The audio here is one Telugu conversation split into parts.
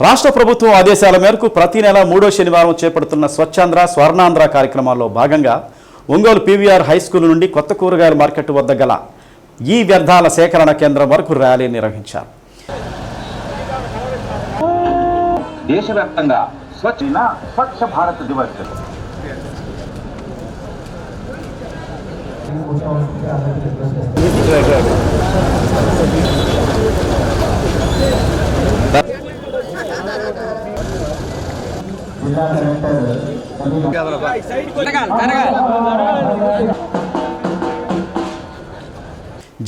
రాష్ట్ర ప్రభుత్వం ఆదేశాల మేరకు ప్రతి నెల మూడో శనివారం చేపడుతున్న స్వచ్ఛాంధ్ర స్వర్ణాంధ్ర కార్యక్రమాల్లో భాగంగా ఒంగోలు పీవీఆర్ హై స్కూల్ నుండి కొత్త కూరగాయల మార్కెట్ వద్ద గల ఈ వ్యర్థాల సేకరణ కేంద్రం వరకు ర్యాలీ నిర్వహించారు. దేశవ్యాప్తంగా స్వచ్ఛ స్వచ్ఛ భారత్ దివస్.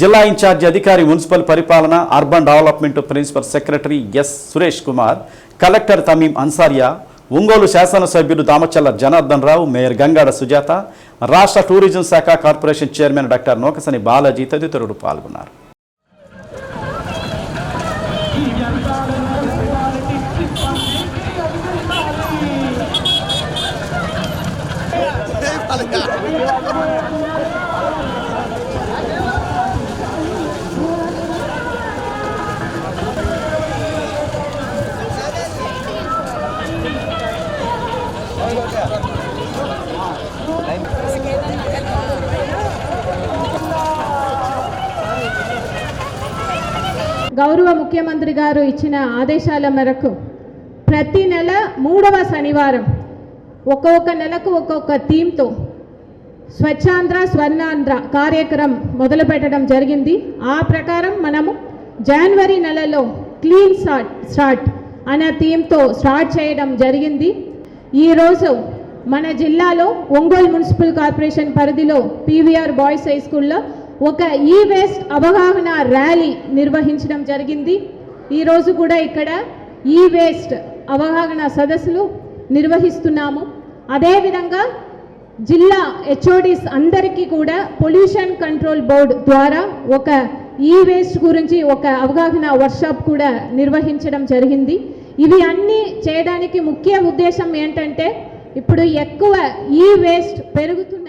జిల్లా ఇన్ఛార్జి అధికారి మున్సిపల్ పరిపాలన urban development principal secretary S Suresh Kumar collector Tamim Ansariya Ongole శాసనసభ్యులు దామచల్ల జనార్దన్ రావు మేయర్ గంగాడ సుజాత రాష్ట్ర టూరిజం శాఖ corporation chairman doctor Nukasani Balaji తదితరులు పాల్గొన్నారు. గౌరవ ముఖ్యమంత్రి గారు ఇచ్చిన ఆదేశాల మేరకు ప్రతి నెల మూడవ శనివారం ఒక్కొక్క నెలకు ఒక్కొక్క థీమ్తో స్వచ్ఛాంధ్ర స్వర్ణాంధ్ర కార్యక్రమం మొదలు పెట్టడం జరిగింది. ఆ ప్రకారం మనము జనవరి నెలలో క్లీన్ స్టార్ట్ స్టార్ట్ అనే థీమ్తో స్టార్ట్ చేయడం జరిగింది. ఈరోజు మన జిల్లాలో ఒంగోలు మున్సిపల్ కార్పొరేషన్ పరిధిలో పీవీఆర్ బాయ్స్ హై స్కూల్లో ఒక ఈ వేస్ట్ అవగాహన ర్యాలీ నిర్వహించడం జరిగింది. ఈరోజు కూడా ఇక్కడ ఈ వేస్ట్ అవగాహన సదస్సులు నిర్వహిస్తున్నాము. అదేవిధంగా జిల్లా హెచ్ఓడిస్ అందరికీ కూడా పొల్యూషన్ కంట్రోల్ బోర్డ్ ద్వారా ఒక ఈ వేస్ట్ గురించి ఒక అవగాహన వర్క్షాప్ కూడా నిర్వహించడం జరిగింది. ఇవి అన్నీ చేయడానికి ముఖ్య ఉద్దేశం ఏంటంటే ఇప్పుడు ఎక్కువ ఈ వేస్ట్ పెరుగుతున్న